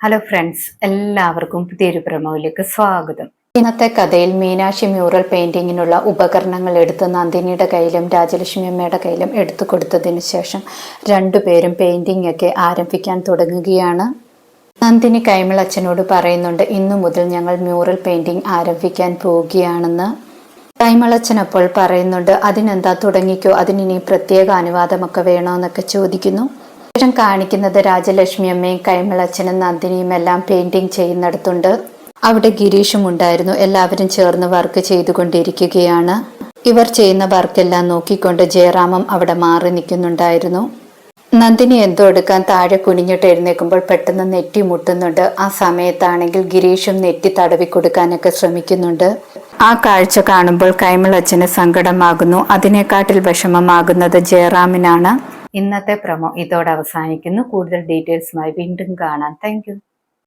Hello friends എല്ലാവർക്കും പുതിയൊരു പ്രമോയിലേക്ക് സ്വാഗതം. ഇന്നത്തെ കഥയിൽ മീനാക്ഷി മ്യൂറൽ പെയിന്റിങ്ങിനുള്ള ഉപകരണങ്ങൾ എടുത്ത് നന്ദിനിയുടെ കയ്യിലും രാജലക്ഷ്മി അമ്മയുടെ കയ്യിലും എടുത്തു കൊടുത്തതിന് ശേഷം രണ്ടുപേരും പെയിന്റിംഗ് ഒക്കെ ആരംഭിക്കാൻ തുടങ്ങുകയാണ്. നന്ദിനി കൈമളച്ചനോട് പറയുന്നുണ്ട് ഇന്നു മുതൽ ഞങ്ങൾ മ്യൂറൽ പെയിന്റിംഗ് ആരംഭിക്കാൻ പോവുകയാണെന്ന്. കൈമളച്ചൻ അപ്പോൾ പറയുന്നുണ്ട് അതിനെന്താ തുടങ്ങിക്കോ? അതിനി പ്രത്യേക അനുവാദമൊക്കെ വേണോ? എന്നൊക്കെ ചോദിക്കുന്നു. ശേഷം കാണിക്കുന്നത് രാജലക്ഷ്മി അമ്മയും കൈമളച്ചനും നന്ദിനിയും എല്ലാം പെയിന്റിംഗ് ചെയ്യുന്നിടത്തുണ്ട്. അവിടെ ഗിരീഷും ഉണ്ടായിരുന്നു. എല്ലാവരും ചേർന്ന് വർക്ക് ചെയ്തുകൊണ്ടിരിക്കുകയാണ്. ഇവർ ചെയ്യുന്ന വർക്കെല്ലാം നോക്കിക്കൊണ്ട് ജയറാമം അവിടെ മാറി നിൽക്കുന്നുണ്ടായിരുന്നു. നന്ദിനി എന്തോ എടുക്കാൻ താഴെ കുനിഞ്ഞിട്ട് എഴുന്നേക്കുമ്പോൾ പെട്ടെന്ന് നെറ്റി മുട്ടുന്നുണ്ട്. ആ സമയത്താണെങ്കിൽ ഗിരീഷും നെറ്റി തടവി കൊടുക്കാനൊക്കെ ശ്രമിക്കുന്നുണ്ട്. ആ കാഴ്ച കാണുമ്പോൾ കൈമളച്ചന് സങ്കടമാകുന്നു. അതിനെക്കാട്ടിൽ വിഷമമാകുന്നത് ജയറാമിനാണ്. ഇന്നത്തെ പ്രമോ ഇതോടെ അവസാനിക്കുന്നു. കൂടുതൽ ഡീറ്റെയിൽസുമായി വീണ്ടും കാണാം. താങ്ക്